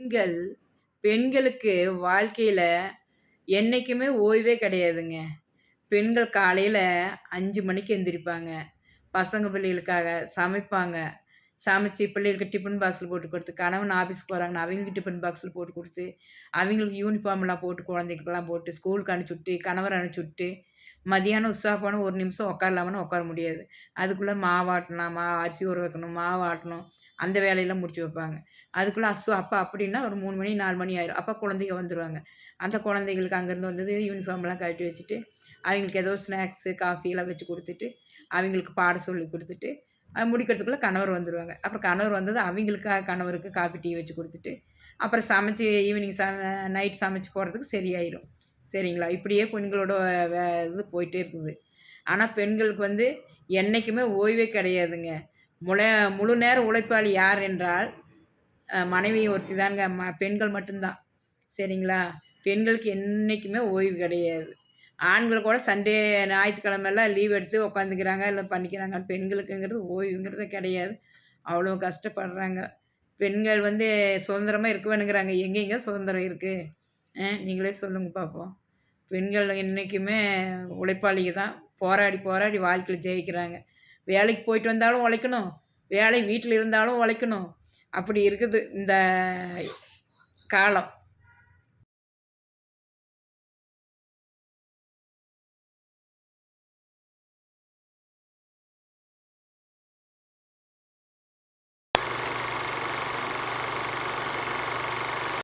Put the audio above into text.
பெண்கள் பெண்களுக்கு வாழ்க்கையில் என்றைக்குமே ஓய்வே கிடையாதுங்க. பெண்கள் காலையில் அஞ்சு மணிக்கு எந்திரிப்பாங்க. பசங்க பிள்ளைகளுக்காக சமைப்பாங்க. சமைச்சு பிள்ளைகளுக்கு டிஃபன் பாக்ஸில் போட்டு கொடுத்து கணவன் ஆஃபீஸ்க்கு போகிறாங்கன்னு அவங்களுக்கு டிஃபன் பாக்ஸில் போட்டு கொடுத்து அவங்களுக்கு யூனிஃபார்ம்லாம் போட்டு குழந்தைகளுக்கெல்லாம் போட்டு ஸ்கூலுக்கு அனுப்பிச்சி விட்டு கணவர் அனுப்பிச்சி விட்டு மதியானம் உற்சாகப்பான ஒரு நிமிஷம் உட்காரலாமான்னு உட்கார முடியாது. அதுக்குள்ளே மாவாட்டணும் மா அரிசி ஊற வைக்கணும் மாவாட்டணும் அந்த வேலையெல்லாம் முடிச்சு வைப்பாங்க. அதுக்குள்ளே அசு அப்போ அப்படின்னா ஒரு மூணு மணி நாலு மணி ஆயிரும். அப்போ குழந்தைங்க வந்துடுவாங்க அந்த குழந்தைங்களுக்கு அங்கேருந்து வந்தது யூனிஃபார்ம்லாம் கழட்டி வச்சுட்டு அவங்களுக்கு ஏதோ ஸ்நாக்ஸு காஃபியெல்லாம் வச்சு கொடுத்துட்டு அவங்களுக்கு பாட சொல்லி கொடுத்துட்டு அது முடிக்கிறதுக்குள்ளே கணவர் வந்துடுவாங்க அப்புறம் கணவர் வந்தது அவங்களுக்காக கணவருக்கு காஃபி டீ வச்சு கொடுத்துட்டு அப்புறம் சமைச்சி ஈவினிங் ச நைட் சமைச்சு போகிறதுக்கு சரியாயிடும் சரிங்களா? இப்படியே பெண்களோட இது போயிட்டே இருக்குது. ஆனால் பெண்களுக்கு வந்து என்றைக்குமே ஓய்வே கிடையாதுங்க. முழ முழு நேர உழைப்பாளி யார் என்றால் மனைவி ஒருத்தி தாங்க ம பெண்கள் மட்டும்தான். சரிங்களா? பெண்களுக்கு என்றைக்குமே ஓய்வு கிடையாது. ஆண்கள் கூட சண்டே ஞாயிற்றுக்கிழமெல்லாம் லீவ் எடுத்து உட்காந்துக்கிறாங்க இல்லை பண்ணிக்கிறாங்க. பெண்களுக்குங்கிறது ஓய்வுங்கிறது கிடையாது. அவ்வளோ கஷ்டப்படுறாங்க. பெண்கள் வந்து சுதந்திரமாக இருக்க வேணுங்கிறாங்க எங்கெங்க சுதந்திரம் இருக்குது நீங்களே சொல்லுங்கள் பார்ப்போம் பெண்கள் என்றைக்குமே உழைப்பாளிக தான். போராடி போராடி வாழ்க்கையில் ஜெயிக்கிறாங்க. வேலைக்கு போயிட்டு வந்தாலும் உழைக்கணும். வேலை வீட்டில் இருந்தாலும் உழைக்கணும். அப்படி இருக்குது இந்த காலம்.